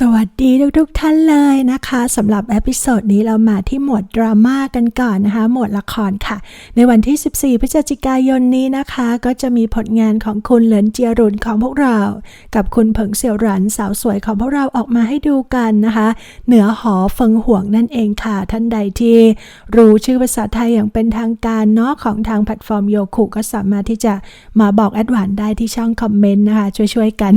สวัสดีทุกทุกๆท่านเลยนะคะสำหรับเอพิโซดนี้เรามาที่หมวดดราม่ากันก่อนนะคะ หมวดละครค่ะ ในวันที่ 14 พฤศจิกายนนี้นะคะ ก็จะมีผลงานของคุณเหลินเจียรุนของพวกเรา กับคุณเผิงเสี่ยวหรันสาวสวยของพวกเราออกมาให้ดูกันนะคะ เหนือหอเฟิงห่วงนั่นเองค่ะ ท่านใดที่รู้ชื่อภาษาไทยอย่างเป็นทางการเนาะของทางแพลตฟอร์มโยคุก็สามารถที่จะมาบอกแอดวานได้ที่ช่องคอมเมนต์นะคะช่วยๆกัน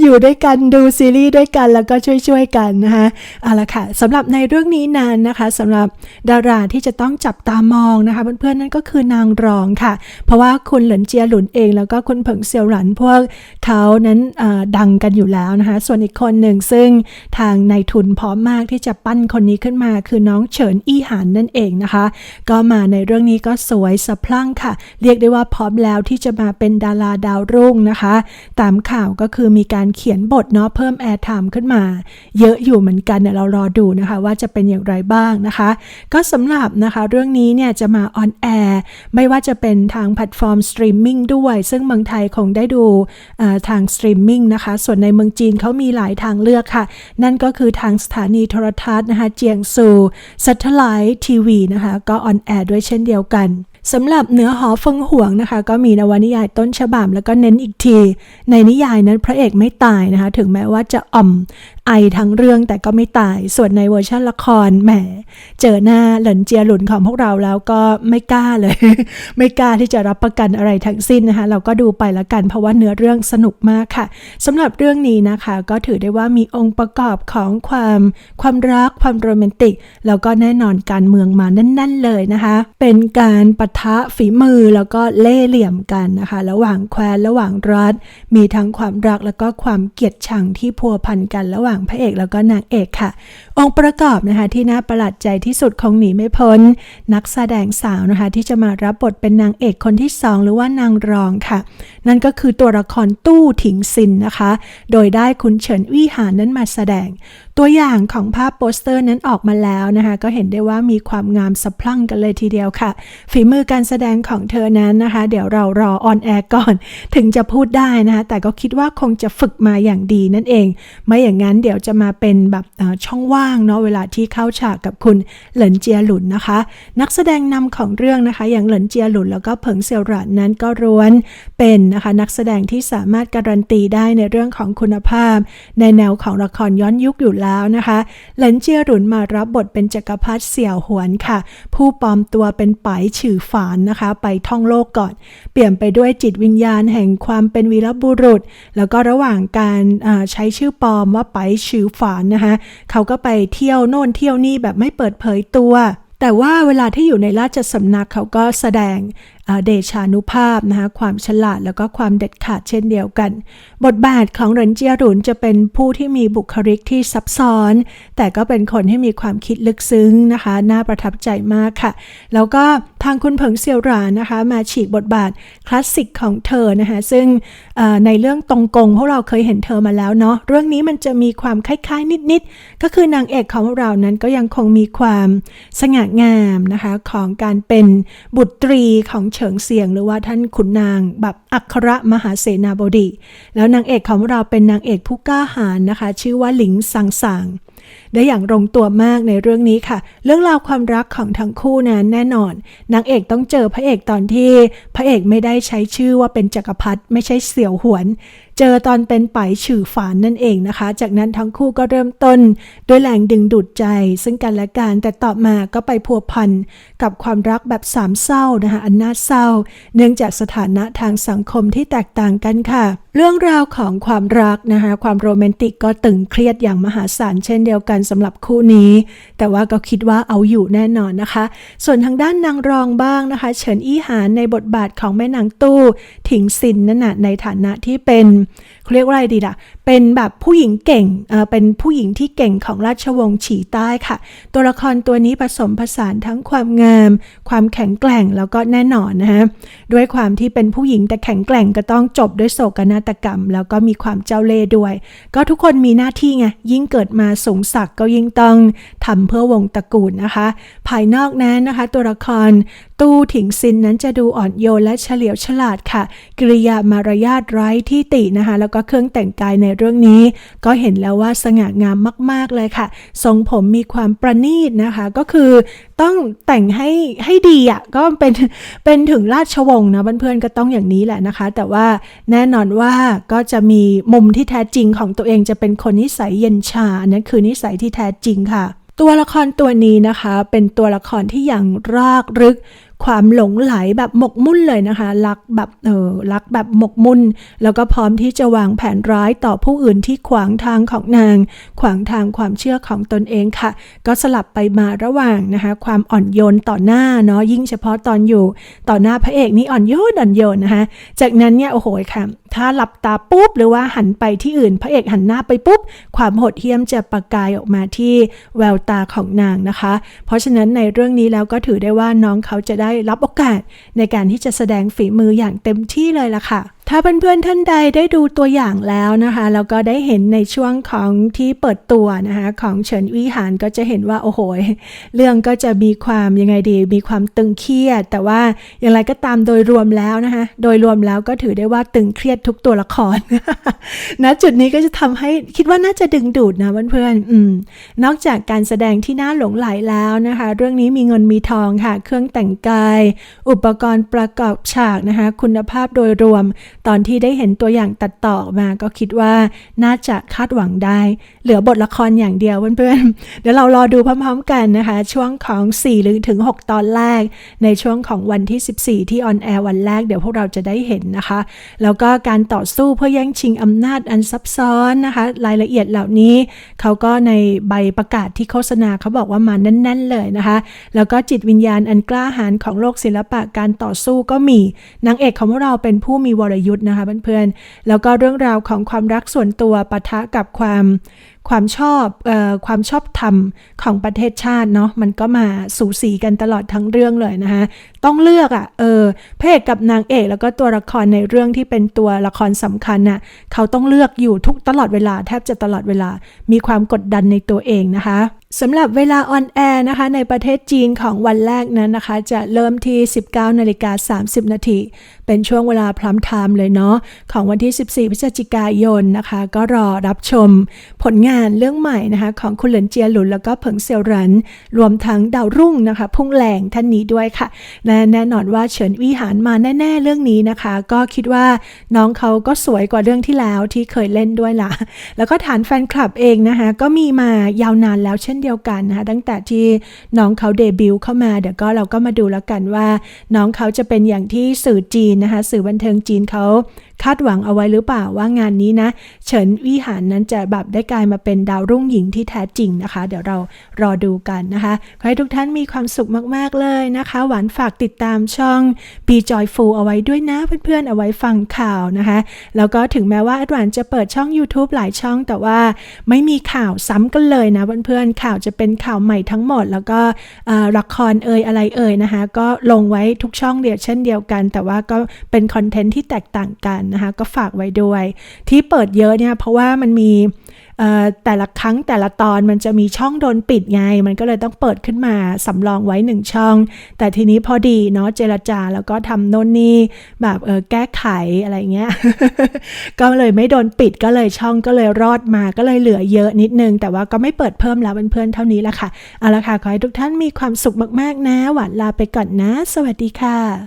อยู่ด้วยกันดูซีรีส์ด้วยกันแล้วก็ช่วยๆกันนะคะเอาละค่ะสำหรับในเรื่องนี้นั้นนะคะสำหรับดาราที่จะต้องจับตามองนะคะเพื่อนๆนั่นก็คือนางรองค่ะ เพราะว่าคุณหลินเจียหลุนเอง แล้วก็คุณเผิงเซียวหลันพวกเขานั้นดังกันอยู่แล้วนะคะส่วนอีกคนหนึ่งซึ่งทางนายทุนพร้อมมากที่จะปั้นคนนี้ขึ้นมาคือน้องเฉินอี้หานนั่นเองนะคะ ก็มาในเรื่องนี้ก็สวยสะพรั่งค่ะ เรียกได้ว่าพร้อมแล้วที่จะมาเป็นดาราดาวรุ่งนะคะ ตามข่าวก็คือมีการเขียนบทเนาะเพิ่มแอร์ไทม์ขึ้นมา เยอะอยู่เหมือนกันเดี๋ยเรารอดูนะคะว่าจะเป็นอย่างไรบ้างนะคะ ก็สำหรับนะคะเรื่องนี้เนี่ยจะมาออนแอร์ไม่ว่าจะเป็นทางแพลตฟอร์มสตรีมมิ่งด้วย ซึ่งเมืองไทยคงได้ดูทางสตรีมมิ่งนะคะ ส่วนในเมืองจีนเขามีหลายทางเลือกค่ะ นั่นก็คือทางสถานีโทรทัศน์นะคะเจียงซูซัตเทไลท์ทีวีนะคะ ก็ออนแอร์ด้วยเช่นเดียวกัน สำหรับเนื้อหอเฟิงห่วงนะคะ ก็มีนวนิยายต้นฉบับแล้วก็เน้นอีกที ในนิยายนั้นพระเอกไม่ตายนะคะ ถึงแม้ว่าจะอ่อม ไอทั้งเรื่องแต่ก็ไม่ตาย ส่วนในเวอร์ชันละครแหม เจอหน้าหลินเจียหลุนของพวกเราแล้วก็ไม่กล้าเลย ไม่กล้าที่จะรับประกันอะไรทั้งสิ้นนะคะ เราก็ดูไปละกันเพราะว่าเนื้อเรื่องสนุกมากค่ะสำหรับเรื่องนี้นะคะ ก็ถือได้ว่ามีองค์ประกอบของความความรักความโรแมนติก แล้วก็แน่นอนการเมืองมาแน่น ๆ เลยนะคะ เป็นการปะทะฝีมือแล้วก็เล่ห์เหลี่ยมกันนะคะ ระหว่างแคว้นระหว่างรัฐ มีทั้งความรักแล้วก็ความเกลียดชังที่พัวพันกันระหว่างพระเอกแล้วก็นางเอกค่ะ องค์ประกอบนะคะที่น่าประหลาดใจที่สุดคงหนีไม่พ้น นักแสดงสาวนะคะที่จะมารับบทเป็นนางเอกคนที่สองหรือว่านางรองค่ะ นั่นก็คือตัวละครตู้ถิงซินนะคะ โดยได้คุณเฉินวี่หานนั้นมาแสดง ตัวอย่างของภาพโปสเตอร์นั้นออกมาแล้วนะคะ ก็เห็นได้ว่ามีความงามสะพรั่งกันเลยทีเดียวค่ะ ฝีมือการแสดงของเธอนั้นนะคะ เดี๋ยวเรารอออนแอร์ก่อน ถึงจะพูดได้นะคะ แต่ก็คิดว่าคงจะฝึกมาอย่างดีนั่นเอง ไม่อย่างนั้นเดี๋ยวจะมาเป็นแบบช่องว่างเนาะเวลาที่เข้าฉากกับคุณเหลินเจียหลุนนะคะ นักแสดงนำของเรื่องนะคะ อย่างเหลินเจียหลุนแล้วก็เผิงเซียวหรานนั้นก็ร้วนเป็นนะคะนักแสดงที่สามารถการันตีได้ในเรื่องของคุณภาพ ในแนวของละครย้อนยุคอยู่แล้วนะคะหลินเจียหลุนมารับบทเป็นจักรพรรดิเสี่ยวหวนค่ะ ผู้ปลอมตัวเป็นไปายฉือฝานนะคะ ไปท่องโลกก่อน เปลี่ยนไปด้วยจิตวิญญาณแห่งความเป็นวีรบุรุษ แล้วก็ระหว่างการใช้ชื่อปลอมว่าไปฉือฝานนะคะเขาก็ไปเที่ยวโน่นเที่ยวนี่แบบไม่เปิดเผยตัวแต่ว่าเวลาที่อยู่ในราชสำนักเขาก็แสดง เดชานุภาพนะคะความฉลาดแล้วก็ความเด็ดขาดเช่นเดียวกัน บทบาทของเหรินเจียหลุนจะเป็นผู้ที่มีบุคลิกที่ซับซ้อน แต่ก็เป็นคนที่มีความคิดลึกซึ้งนะคะน่าประทับใจมากค่ะ แล้วก็ทางคุณเผิงเซียวหรานนะคะ มาฉีกบทบาทคลาสสิกของเธอนะคะซึ่งในเรื่องตรงกงพวกเราเคยเห็นเธอมาแล้วเนาะเรื่องนี้มันจะมีความคล้ายๆนิดๆก็คือนางเอกของเรานั้นก็ยังคงมีความสง่างามนะคะของการเป็นบุตรีของเฉิงเซียง หรือว่าท่านขุนนางแบบอัครมหาเสนาบดี แล้วนางเอกของเราเป็นนางเอกผู้กล้าหาญนะคะ ชื่อว่าหลิงสังสางได้อย่างลงตัวมากในเรื่องนี้ค่ะ เรื่องราวความรักของทั้งคู่นั้นแน่นอน นางเอกต้องเจอพระเอกตอนที่ พระเอกไม่ได้ใช้ชื่อว่าเป็นจักรพรรดิไม่ใช่เสี่ยวหวน เจอตอนเป็นไปฉื่อฝานนั่นเองนะคะ จากนั้นทั้งคู่ก็เริ่มต้น ด้วยแรงดึงดูดใจ ซึ่งกันและกันแต่ต่อมาก็ไปพัวพันกับความรักแบบสามเศร้านะคะอันน่าเศร้า เนื่องจากสถานะทางสังคมที่แตกต่างกันค่ะ เรื่องราวของความรักนะคะความโรแมนติกก็ตึงเครียดอย่างมหาศาลเช่นเดียวกันสำหรับคู่นี้ แต่ว่าก็คิดว่าเอาอยู่แน่นอนนะคะ ส่วนทางด้านนางรองบ้างนะคะ เฉินอี้หานในบทบาทของแม่นางตู้ถิงซินนั่นน่ะในฐานะที่เป็นเขาเรียกว่าอะไรดีล่ะ เป็นแบบผู้หญิงเก่งเออเป็นผู้หญิงที่เก่งของราชวงศ์ฉีใต้ค่ะ ตัวละครตัวนี้ผสมผสานทั้งความงาม ความแข็งแกร่งแล้วก็แน่นอนนะคะด้วยความที่เป็นผู้หญิงแต่แข็งแกร่งก็ต้องจบด้วยโศกนาฏกรรม แล้วก็มีความเจ้าเล่ห์ด้วย ก็ทุกคนมีหน้าที่ไงยิ่งเกิดมาสูงศักดิ์ก็ยิ่งต้องทำเพื่อวงตระกูลนะคะ ภายนอกนั้นนะคะ ตัวละคร ตู้ถิงซินนั้นจะดูอ่อนโยนและเฉลียวฉลาดค่ะ กิริยามารยาทไร้ที่ตินะคะ แล้วก็เครื่องแต่งกายในเรื่องนี้ ก็เห็นแล้วว่าสง่างามมาก ๆ เลยค่ะ ทรงผมมีความประณีตนะคะ ก็คือต้องแต่งให้ให้ดีอะก็เป็นเป็นถึงราชวงศ์นะเพื่อนๆก็ต้องอย่างนี้แหละนะคะ แต่ว่าแน่นอนว่าก็จะมีมุมที่แท้จริงของตัวเองจะเป็นคนนิสัยเย็นชาอันนั้นคือนิสัยที่แท้จริงค่ะ ตัวละครตัวนี้นะคะ เป็นตัวละครที่อย่างรากลึก ความหลงไหลแบบหมกมุ่นเลยนะคะ รักแบบเออรักแบบหมกมุ่น แล้วก็พร้อมที่จะวางแผนร้ายต่อผู้อื่นที่ขวางทางของนาง ขวางทางความเชื่อของตนเองค่ะ ก็สลับไปมาระหว่างนะคะ ความอ่อนโยนต่อหน้าเนาะยิ่งเฉพาะตอนอยู่ ต่อหน้าพระเอกนี่อ่อนโยนอ่อนโยนนะคะจากนั้นเนี่ยโอ้โหค่ะถ้าหลับตาปุ๊บหรือว่าหันไปที่อื่น พระเอกหันหน้าไปปุ๊บ ความโหดเหี้ยมจะประกายออกมาที่แววตาของนางนะคะ เพราะฉะนั้นในเรื่องนี้แล้วก็ถือได้ว่าน้องเขาจะได้รับโอกาสในการที่จะแสดงฝีมืออย่างเต็มที่เลยล่ะค่ะ ถ้าเพื่อนๆท่านใดได้ดูตัวอย่างแล้วนะคะแล้วก็ได้เห็นในช่วงของที่เปิดตัวนะคะของเฉินวิหารก็จะเห็นว่าโอ้โหเรื่องก็จะมีความยังไงดี มีความตึงเครียด แต่ว่าอย่างไรก็ตามโดยรวมแล้วนะคะโดยรวมแล้วก็ถือได้ว่าตึงเครียดทุกตัวละครณจุดนี้ก็จะทำให้คิดว่าน่าจะดึงดูดนะเพื่อนๆอืมนอกจากการแสดงที่น่าหลงไหลแล้วนะคะ เรื่องนี้มีเงินมีทองค่ะ เครื่องแต่งกาย อุปกรณ์ประกอบฉากนะคะ คุณภาพโดยรวมตอนที่ได้เห็นตัวอย่างตัดต่อมาก็คิดว่าน่าจะคาดหวังได้ เหลือบทละครอย่างเดียวเพื่อนๆ เดี๋ยวเรารอดูพร้อมๆกันนะคะ ช่วงของ4หรือถึง 6 ตอนแรก ในช่วงของวันที่ 14 ที่ออนแอร์วันแรกเดี๋ยวพวกเราจะได้เห็นนะคะ แล้วก็การต่อสู้เพื่อแย่งชิงอำนาจอันซับซ้อนนะคะ รายละเอียดเหล่านี้เขาก็ในใบประกาศที่โฆษณาเขาบอกว่ามาแน่น ๆ เลยนะคะ แล้วก็จิตวิญญาณอันกล้าหาญของโลกศิลปะการต่อสู้ก็มีนางเอกของพวกเราเป็นผู้มีวรยุทธ์นะคะเพื่อนๆ แล้วก็เรื่องราวของความรักส่วนตัวปะทะกับความความชอบออความชอบธรรมของประเทศชาติเนาะมันก็มาสูสีกันตลอดทั้งเรื่องเลยนะคะต้องเลือกอะ่ะเออพระเอกกับนางเอกแล้วก็ตัวละครในเรื่องที่เป็นตัวละครสำคัญน่ะเขาต้องเลือกอยู่ทุกตลอดเวลาแทบจะตลอดเวลามีความกดดันในตัวเองนะคะ สำหรับเวลาออนแอร์นะคะในประเทศจีนของวันแรกนั้นนะคะ จะเริ่มที่ 19นาฬิกา30 นาทีเป็นช่วงเวลาพร้อมไทม์เลยเนาะของวันที่ 14 พฤศจิกายนนะคะ ก็รอรับชมผลงานเรื่องใหม่นะคะของคุณเหลินเจียหลุนแล้วก็เผิงเซียวหรัน รวมทั้งดาวรุ่งนะคะ พุ่งแหลงท่านนี้ด้วยค่ะ และแน่นอนว่าเฉินวิหารมาแน่ ๆ เรื่องนี้นะคะ ก็คิดว่าน้องเขาก็สวยกว่าเรื่องที่แล้วที่เคยเล่นด้วยล่ะ แล้วก็ฐานแฟนคลับเองนะคะก็มีมายาวนานแล้วเช่นเดียวกันนะคะตั้งแต่ที่น้องเขาเดบิวต์เข้ามาเดี๋ยวก็เราก็มาดูแล้วกันว่า น้องเขาจะเป็นอย่างที่สื่อจีนนะคะสื่อบันเทิงจีนเขา คาดหวังเอาไว้หรือเปล่าว่างานนี้นะ เฉินวิหารนั้นจะแบบได้กลายมาเป็นดาวรุ่งหญิงที่แท้จริงนะคะ เดี๋ยวเรารอดูกันนะคะขอให้ทุกท่านมีความสุขมาก ๆ เลยนะคะ หวานฝากติดตามช่อง Be Joyful เอาไว้ด้วยนะเพื่อน ๆ เอาไว้ฟังข่าวนะคะ แล้วก็ถึงแม้ว่าอดวานจะเปิดช่อง YouTube หลายช่อง แต่ว่าไม่มีข่าวซ้ำกันเลยนะเพื่อนๆข่าวจะเป็นข่าวใหม่ทั้งหมด แล้วก็ละครเอ่ยอะไรเอ่ยนะคะ ก็ลงไว้ทุกช่องเดียวเช่นเดียวกัน แต่ว่าก็เป็นคอนเทนต์ที่แตกต่างกันนะคะ ก็ฝากไว้ด้วย ที่เปิดเยอะเนี่ยเพราะว่ามันมีแต่ละครั้งแต่ละตอนมันจะมีช่องโดนปิดไง มันก็เลยต้องเปิดขึ้นมาสำรองไว้หนึ่งช่อง แต่ทีนี้พอดีเนาะเจรจาแล้วก็ทำโน่นนี่แบบเออแก้ไขอะไรเงี้ย ก็เลยไม่โดนปิดก็เลยช่องก็เลยรอดมาก็เลยเหลือเยอะนิดนึง แต่ว่าก็ไม่เปิดเพิ่มแล้วเพื่อนๆเท่านี้ละค่ะ เอาละค่ะ ขอให้ทุกท่านมีความสุขมากๆนะ หวานลาไปก่อนนะ สวัสดีค่ะ